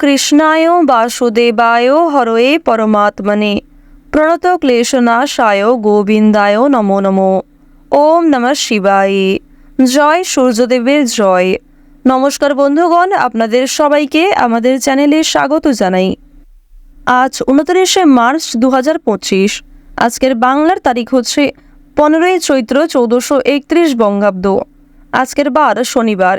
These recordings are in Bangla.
কৃষ্ণায় বাসুদেবায় হরয়ে পরমাত্মনে। প্রণত ক্লেশনাশায় গোবিন্দায় নমো নমো। ওম নমঃ শিবায়। জয় সূর্যদেবের জয়। নমস্কার বন্ধুগণ, আপনাদের সবাইকে আমাদের চ্যানেলে স্বাগত জানাই। আজ উনত্রিশে মার্চ দু হাজার পঁচিশ, আজকের বাংলার তারিখ হচ্ছে পনেরোই চৈত্র চৌদ্দশো একত্রিশ বঙ্গাব্দ। আজকের বার শনিবার।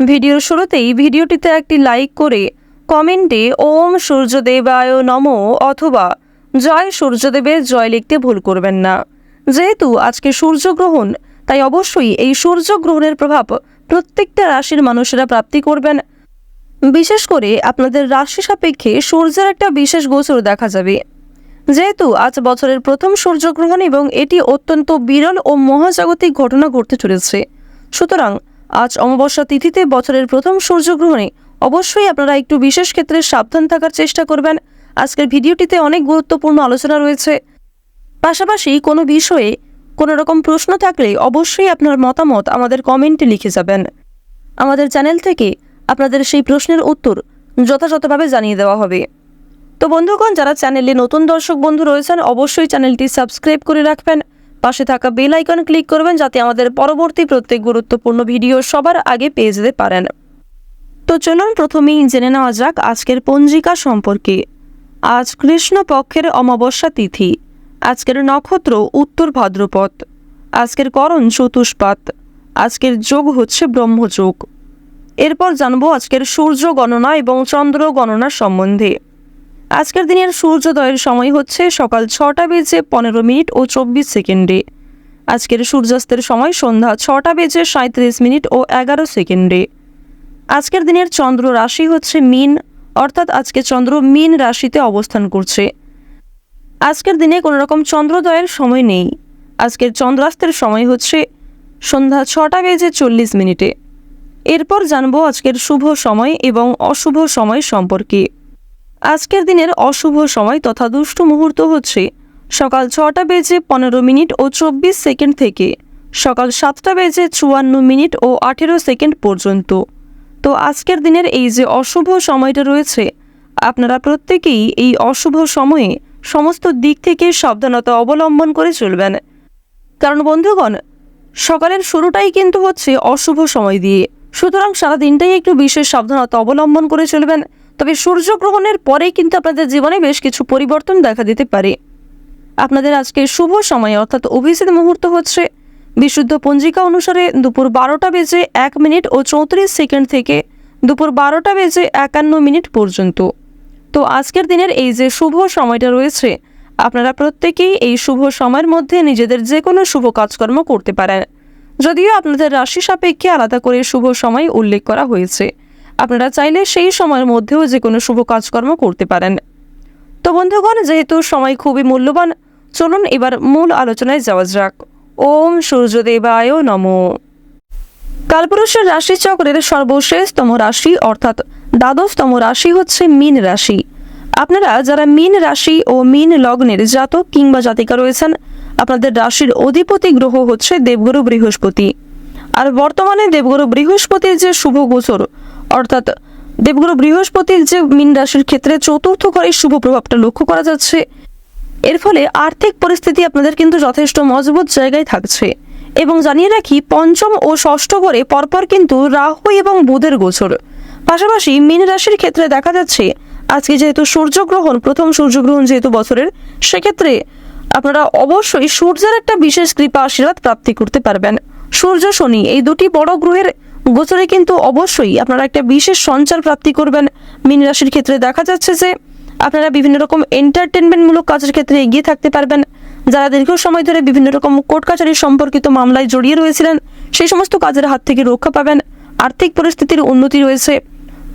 ভিডিওর শুরুতেই ভিডিওটিতে একটি লাইক করে কমেন্টে ওম সূর্যদেবায় নম অথবা জয় সূর্যদেবের জয় লিখতে ভুল করবেন না। যেহেতু আজকে সূর্যগ্রহণ, তাই অবশ্যই এই সূর্যগ্রহণের প্রভাব প্রত্যেকটা রাশির মানুষেরা প্রাপ্তি করবেন। বিশেষ করে আপনাদের রাশি সাপেক্ষে সূর্যের একটা বিশেষ গোচর দেখা যাবে। যেহেতু আজ বছরের প্রথম সূর্যগ্রহণ এবং এটি অত্যন্ত বিরল ও মহাজাগতিক ঘটনা ঘটতে চলেছে। সুতরাং আজ অমাবস্যা তিথিতে বছরের প্রথম সূর্যগ্রহণে অবশ্যই আপনারা একটু বিশেষ ক্ষেত্রে সাবধান থাকার চেষ্টা করবেন। আজকের ভিডিওটিতে অনেক গুরুত্বপূর্ণ আলোচনা রয়েছে। পাশাপাশি কোনো বিষয়ে কোনো রকম প্রশ্ন থাকলে অবশ্যই আপনার মতামত আমাদের কমেন্টে লিখে যাবেন। আমাদের চ্যানেল থেকে আপনাদের সেই প্রশ্নের উত্তর যথাযথভাবে জানিয়ে দেওয়া হবে। তো বন্ধুগণ, যারা চ্যানেলে নতুন দর্শক বন্ধু রয়েছেন, অবশ্যই চ্যানেলটি সাবস্ক্রাইব করে রাখবেন। পাশে থাকা বেল আইকন ক্লিক করবেন যাতে আমাদের পরবর্তী প্রত্যেক গুরুত্বপূর্ণ ভিডিও সবার আগে পেয়ে যেতে পারেন। তো চলুন প্রথমেই জেনে নেওয়া যাক আজকের পঞ্জিকা সম্পর্কে। আজ কৃষ্ণ পক্ষের অমাবস্যা তিথি। আজকের নক্ষত্র উত্তর ভাদ্রপথ আজকের করণ চতুষ্পাত। আজকের যোগ হচ্ছে ব্রহ্মযোগ। এরপর জানব আজকের সূর্য গণনা এবং চন্দ্র গণনা সম্বন্ধে। আজকের দিনের সূর্যোদয়ের সময় হচ্ছে সকাল ছটা বেজে পনেরো মিনিট ও চব্বিশ সেকেন্ডে। আজকের সূর্যাস্তের সময় সন্ধ্যা ছটা বেজে সাঁত্রিশ মিনিট ও এগারো সেকেন্ডে। আজকের দিনের চন্দ্র রাশি হচ্ছে মিন, অর্থাৎ আজকে চন্দ্র মিন রাশিতে অবস্থান করছে। আজকের দিনে কোনো রকম চন্দ্রোদয়ের সময় নেই। আজকের চন্দ্রাস্তের সময় হচ্ছে সন্ধ্যা ছটা বেজে চল্লিশ মিনিটে। এরপর জানব আজকের শুভ সময় এবং অশুভ সময় সম্পর্কে। আজকের দিনের অশুভ সময় তথা দুষ্ট মুহূর্ত হচ্ছে সকাল ছটা বেজে পনেরো মিনিট ও চব্বিশ সেকেন্ড থেকে সকাল সাতটা বেজে চুয়ান্ন মিনিট ও আঠেরো সেকেন্ড পর্যন্ত। তো আজকের দিনের এই যে অশুভ সময়টা রয়েছে, আপনারা প্রত্যেকেই এই অশুভ সময়ে সমস্ত দিক থেকে সাবধানতা অবলম্বন করে চলবেন। কারণ বন্ধুগণ, সকালের শুরুটাই কিন্তু হচ্ছে অশুভ সময় দিয়ে। সুতরাং সারা দিনটাই একটু বিশেষ সাবধানতা অবলম্বন করে চলবেন। তবে সূর্যগ্রহণের পরেই কিন্তু আপনাদের জীবনে বেশ কিছু পরিবর্তন দেখা দিতে পারে। আপনাদের আজকে শুভ সময়, অর্থাৎ অভিজিৎ মুহূর্ত হচ্ছে বিশুদ্ধ পঞ্জিকা অনুসারে দুপুর বারোটা বেজে এক মিনিট ও চৌত্রিশ সেকেন্ড থেকে দুপুর বারোটা বেজে একান্ন মিনিট পর্যন্ত। তো আজকের দিনের এই যে শুভ সময়টা রয়েছে, আপনারা প্রত্যেকেই এই শুভ সময়ের মধ্যে নিজেদের যে কোনো শুভ কাজকর্ম করতে পারেন। যদিও আপনাদের রাশি সাপেক্ষে আলাদা করে শুভ সময় উল্লেখ করা হয়েছে। আপনারা চাইলে সেই সময়ের মধ্যেও যে কোনো শুভ কাজকর্ম করতে পারেন। তো বন্ধুগণ, যেহেতু সময় খুবই মূল্যবান, চলুন এবার মূল আলোচনায় যাওয়া যাক। ওম সূর্যদেবায় নম। কালপুরুষের রাশিচক্রের সর্বশেষতম রাশি, অর্থাৎ দ্বাদশতম রাশি হচ্ছে মীন রাশি। আপনারা যারা মীন রাশি ও মীন লগ্নের জাতক কিংবা জাতিকা রয়েছেন, আপনাদের রাশির অধিপতি গ্রহ হচ্ছে দেবগুরু বৃহস্পতি। আর বর্তমানে দেবগুরু বৃহস্পতির যে শুভ গোচর অর্থাৎ দেবগুরু বৃহস্পতির যে মীন রাশির ক্ষেত্রে চতুর্থ ঘরের শুভ প্রভাবটা লক্ষ্য করা যাচ্ছে। এর ফলে আর্থিক পরিস্থিতি আপনাদের কিন্তু যথেষ্ট মজবুত জায়গায় থাকছে। এবং জানিয়ে রাখি, পঞ্চম ও ষষ্ঠ ঘরে পরপর কিন্তু রাহু এবং বুধের গোচর। পাশাপাশি মীন রাশির ক্ষেত্রে দেখা যাচ্ছে, আজকে যেহেতু সূর্যগ্রহণ, প্রথম সূর্যগ্রহণ যেহেতু বছরের, সেক্ষেত্রে আপনারা অবশ্যই সূর্যের একটা বিশেষ কৃপা, আশীর্বাদ প্রাপ্তি করতে পারবেন। সূর্য শনি এই দুটি বড় গ্রহের গোচরে কিন্তু অবশ্যই আপনারা একটা বিশেষ সঞ্চার প্রাপ্তি করবেন মীন রাশির ক্ষেত্রে। দেখা যাচ্ছে যে আপনারা বিভিন্ন রকম এন্টারটেনমেন্টমূলক কাজের ক্ষেত্রে এগিয়ে থাকতে পারবেন। যারা দীর্ঘ সময় ধরে বিভিন্ন রকম কোর্ট কাছারি সম্পর্কিত মামলায় জড়িয়ে রয়েছিলেন, সেই সমস্ত কাজের হাত থেকে রক্ষা পাবেন। আর্থিক পরিস্থিতির উন্নতি রয়েছে।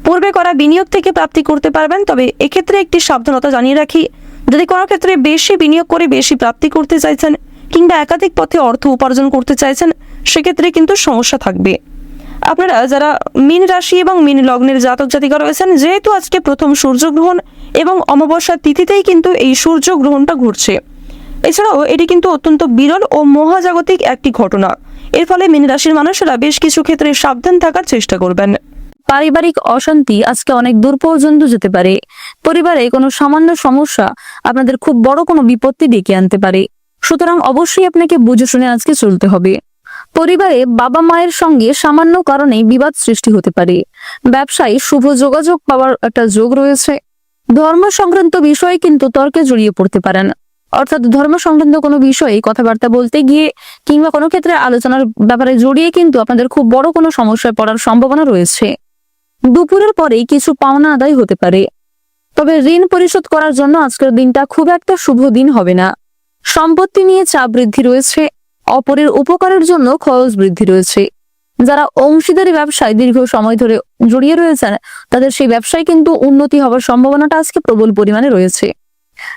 পূর্বে করা বিনিয়োগ থেকে প্রাপ্তি করতে পারবেন, তবে এক্ষেত্রে একটি সাবধানতা জানিয়ে রাখি, যদি কোনো ক্ষেত্রে বেশি বিনিয়োগ করে বেশি প্রাপ্তি করতে চাইছেন কিংবা একাধিক পথে অর্থ উপার্জন করতে চাইছেন, সেক্ষেত্রে কিন্তু সমস্যা থাকবে। আপনারা যারা মীন রাশি এবং মীন লগ্নের জাতক জাতিকা রয়েছেন, যেহেতু আজকে প্রথম সূর্যগ্রহণ এবং অমাবস্যার তিথিতেই কিন্তু এই সূর্যগ্রহণটা ঘুরছে এছাড়াও এটি কিন্তু অত্যন্ত বিরল ও মহাজাগতিক একটি ঘটনা। এর ফলে মীন রাশির মানুষেরা বেশ কিছু ক্ষেত্রে সাবধান থাকার চেষ্টা করবেন। পারিবারিক অশান্তি আজকে অনেক দূর পর্যন্ত যেতে পারে। পরিবারে কোনো সামান্য সমস্যা আপনাদের খুব বড় কোনো বিপত্তি ডেকে আনতে পারে। সুতরাং অবশ্যই আপনাকে বুঝে শুনে আজকে চলতে হবে। পরিবারে বাবা মায়ের সঙ্গে সামান্য কারণেই বিবাদ সৃষ্টি হতে পারে। ব্যবসায় শুভ যোগাযোগ পাওয়ার একটা যোগ রয়েছে। ধর্ম সংক্রান্ত বিষয়ে কিন্তু তর্কে জড়িয়ে পড়তে পারেন। অর্থাৎ ধর্ম সংক্রান্ত কোনো বিষয়ে কথাবার্তা বলতে গিয়ে কিংবা কোনো ক্ষেত্রে আলোচনার ব্যাপারে জড়িয়ে কিন্তু আপনাদের খুব বড় কোনো সমস্যায় পড়ার সম্ভাবনা রয়েছে। দুপুরের পরেই কিছু পাওনা আদায় হতে পারে। তবে ঋণ পরিশোধ করার জন্য আজকের দিনটা খুব একটা শুভ দিন হবে না। সম্পত্তি নিয়ে চাপ বৃদ্ধি রয়েছে। অপরের উপকারের জন্য খরচ বৃদ্ধি রয়েছে। যারা অংশীদারি ব্যবসায় দীর্ঘ সময় ধরে জড়িয়ে রয়েছেন, তাদের সেই ব্যবসায় কিন্তু উন্নতি হওয়ার সম্ভাবনাটা আজকে প্রবল পরিমাণে রয়েছে।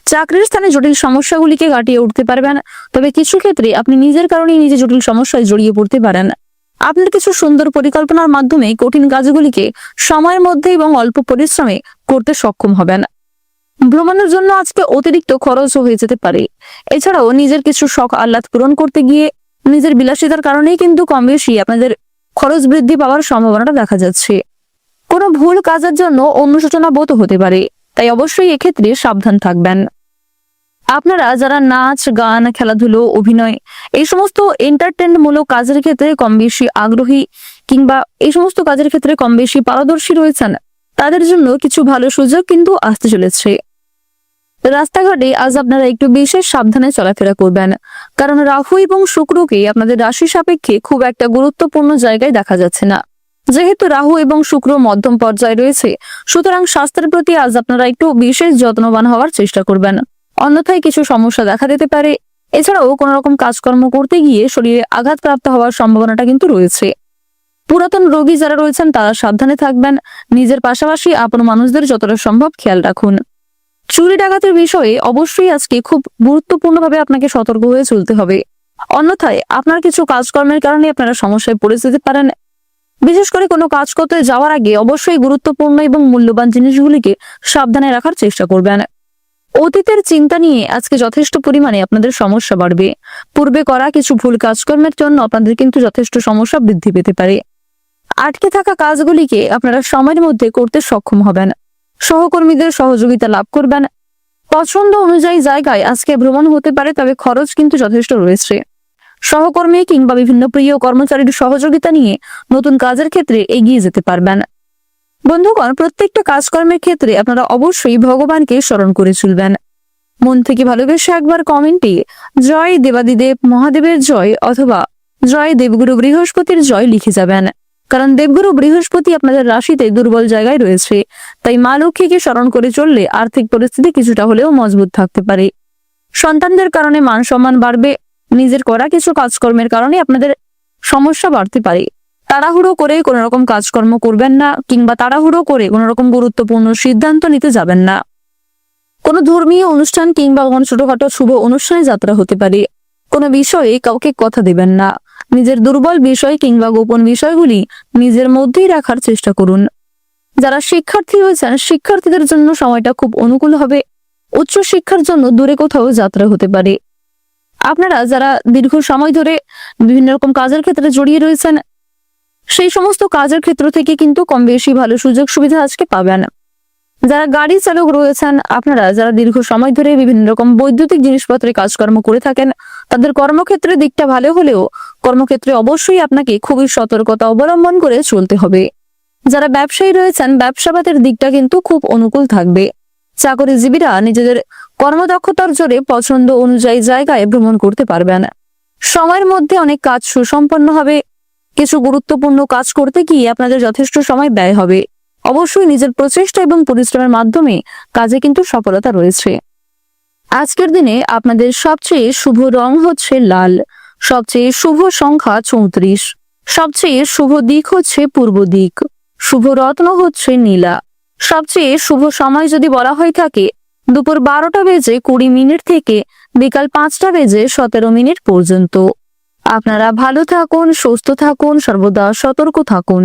চাকরির স্থানে জটিল সমস্যাগুলিকে কাটিয়ে উঠতে পারবেন, তবে কিছু ক্ষেত্রে আপনি নিজের কারণেই নিজে জটিল সমস্যায় জড়িয়ে পড়তে পারেন। আপনার কিছু সুন্দর পরিকল্পনার মাধ্যমে কঠিন কাজগুলিকে সময়ের মধ্যে এবং অল্প পরিশ্রমে করতে সক্ষম হবেন। ভ্রমণের জন্য আজকে অতিরিক্ত খরচও হয়ে যেতে পারে। এছাড়াও নিজের কিছু শখ আহ্লাদ পূরণ করতে গিয়ে নিজের বিলাসিতার কারণেই কিন্তু কম বেশি আপনাদের খরচ বৃদ্ধি পাওয়ার সম্ভাবনাটা দেখা যাচ্ছে। কোনো ভুল কাজের জন্য অনুশোচনা বোধ হতে পারে, তাই অবশ্যই এক্ষেত্রে সাবধান থাকবেন। আপনারা যারা নাচ, গান, খেলাধুলো, অভিনয়, এই সমস্ত এন্টারটেনমূলক কাজের ক্ষেত্রে কম বেশি আগ্রহী কিংবা এই সমস্ত কাজের ক্ষেত্রে কম বেশি পারদর্শী রয়েছেন, তাদের জন্য কিছু ভালো সুযোগ কিন্তু আসতে চলেছে। রাস্তাঘাটে আজ আপনারা একটু বিশেষ সাবধানে চলাফেরা করবেন। কারণ রাহু এবং শুক্রকে আপনাদের রাশি সাপেক্ষে খুব একটা গুরুত্বপূর্ণ জায়গায় দেখা যাচ্ছে না। যেহেতু রাহু এবং শুক্র মধ্যম পর্যায়ে রয়েছে, সুতরাং স্বাস্থ্যের প্রতি আজ আপনারা একটু বিশেষ যত্নবান হওয়ার চেষ্টা করবেন। অন্যথায় কিছু সমস্যা দেখা দিতে পারে। এছাড়াও কোনো রকম কাজকর্ম করতে গিয়ে শরীরে আঘাতপ্রাপ্ত হওয়ার সম্ভাবনাটা কিন্তু রয়েছে। পুরাতন রোগী যারা রয়েছেন, তারা সাবধানে থাকবেন। নিজের পাশাপাশি আপন মানুষদের যতটা সম্ভব খেয়াল রাখুন। চুরি ডাকাতের বিষয়ে অবশ্যই আজকে খুব গুরুত্বপূর্ণভাবে আপনাকে সতর্ক হয়ে চলতে হবে। অন্যথায় আপনার কিছু কাজকর্মের কারণে আপনারা সমস্যায় পড়ে যেতে পারেন। বিশেষ করে কোনো কাজ করতে যাওয়ার আগে অবশ্যই গুরুত্বপূর্ণ এবং মূল্যবান জিনিসগুলিকে সাবধানে রাখার চেষ্টা করবেন। অতীতের চিন্তা নিয়ে আজকে যথেষ্ট পরিমাণে আপনাদের সমস্যা বাড়বে। পূর্বে করা কিছু ভুল কাজকর্মের জন্য আপনাদের কিন্তু যথেষ্ট সমস্যা বৃদ্ধি পেতে পারে। আটকে থাকা কাজগুলিকে আপনারা সময়ের মধ্যে করতে সক্ষম হবেন। সহকর্মীদের সহযোগিতা লাভ করবেন। পছন্দ অনুযায়ী জায়গায় আজকে ভ্রমণ হতে পারে, তবে খরচ কিন্তু যথেষ্ট রয়েছে। সহকর্মী কিংবা বিভিন্ন প্রিয় কর্মচারীর সহযোগিতা নিয়ে নতুন কাজের ক্ষেত্রে এগিয়ে যেতে পারবেন। বন্ধুগণ, প্রত্যেকটা কাজকর্মের ক্ষেত্রে আপনারা অবশ্যই ভগবানকে স্মরণ করে চলবেন। মন থেকে ভালোবেসে একবার কমেন্টে, জয় দেবাদিদেব মহাদেবের জয় অথবা জয় দেবগুরু বৃহস্পতির জয় লিখে যাবেন। কারণ দেবগুরু বৃহস্পতি আপনাদের রাশিতে দুর্বল জায়গায় রয়েছে। তাই মা লক্ষ্মীকে স্মরণ করে চললে আর্থিক পরিস্থিতি কিছুটা হলেও মজবুত থাকতে পারে। সন্তানদের কারণে মান সম্মান বাড়বে। নিজের করা কিছু কাজকর্মের কারণে আপনাদের সমস্যা বাড়তে পারে। তাড়াহুড়ো করে কোনো রকম কাজকর্ম করবেন না কিংবা তাড়াহুড়ো করে কোনো রকম গুরুত্বপূর্ণ সিদ্ধান্ত নিতে যাবেন না। কোনো ধর্মীয় অনুষ্ঠান কিংবা কোনো ছোটখাটো শুভ অনুষ্ঠানে যাত্রা হতে পারে। কোনো বিষয়ে কাউকে কথা দেবেন না। নিজের দুর্বল বিষয় কিংবা গোপন বিষয়গুলি নিজের মধ্যেই রাখার চেষ্টা করুন। যারা শিক্ষার্থী রয়েছেন শিক্ষার্থীদের জন্য সময়টা খুব অনুকূল হবে। উচ্চ শিক্ষার জন্য দূরে কোথাও যাত্রা হতে পারে। আপনারা যারা দীর্ঘ সময় ধরে বিভিন্ন রকম কাজের ক্ষেত্রে জড়িয়ে রয়েছেন, সেই সমস্ত কাজের ক্ষেত্র থেকে কিন্তু কম বেশি ভালো সুযোগ সুবিধা আজকে পাবেন। যারা গাড়ি চালক রয়েছেন, আপনারা যারা দীর্ঘ সময় ধরে বিভিন্ন রকম বৈদ্যুতিক জিনিসপত্রে কাজকর্ম করে থাকেন, তাদের কর্মক্ষেত্রের দিকটা ভালো হলেও কর্মক্ষেত্রে অবশ্যই আপনাকে খুবই সতর্কতা অবলম্বন করে চলতে হবে। যারা ব্যবসায়ী রয়েছেন, ব্যবসাবাদের দিকটা কিন্তু খুব অনুকূল থাকবে। চাকরিজীবীরা নিজেদের কর্মদক্ষতার জোরে পছন্দ অনুযায়ী জায়গায় ভ্রমণ করতে পারবেন। সময়ের মধ্যে অনেক কাজ সুসম্পন্ন হবে। কিছু গুরুত্বপূর্ণ কাজ করতে গিয়ে আপনাদের যথেষ্ট সময় ব্যয় হবে। অবশ্যই নিজের প্রচেষ্টা এবং পরিশ্রমের মাধ্যমে কাজে কিন্তু সফলতা রয়েছে। আজকের দিনে আপনাদের সবচেয়ে শুভ রং হচ্ছে লাল। সবচেয়ে শুভ সংখ্যা চৌত্রিশ। সবচেয়ে শুভ দিক হচ্ছে পূর্ব দিক। শুভ রত্ন হচ্ছে নীলা। সবচেয়ে শুভ সময় যদি বলা হয়ে থাকে, দুপুর বারোটা বেজে কুড়ি মিনিট থেকে বিকাল পাঁচটা বেজে সতেরো মিনিট পর্যন্ত। আপনারা ভালো থাকুন, সুস্থ থাকুন, সর্বদা সতর্ক থাকুন।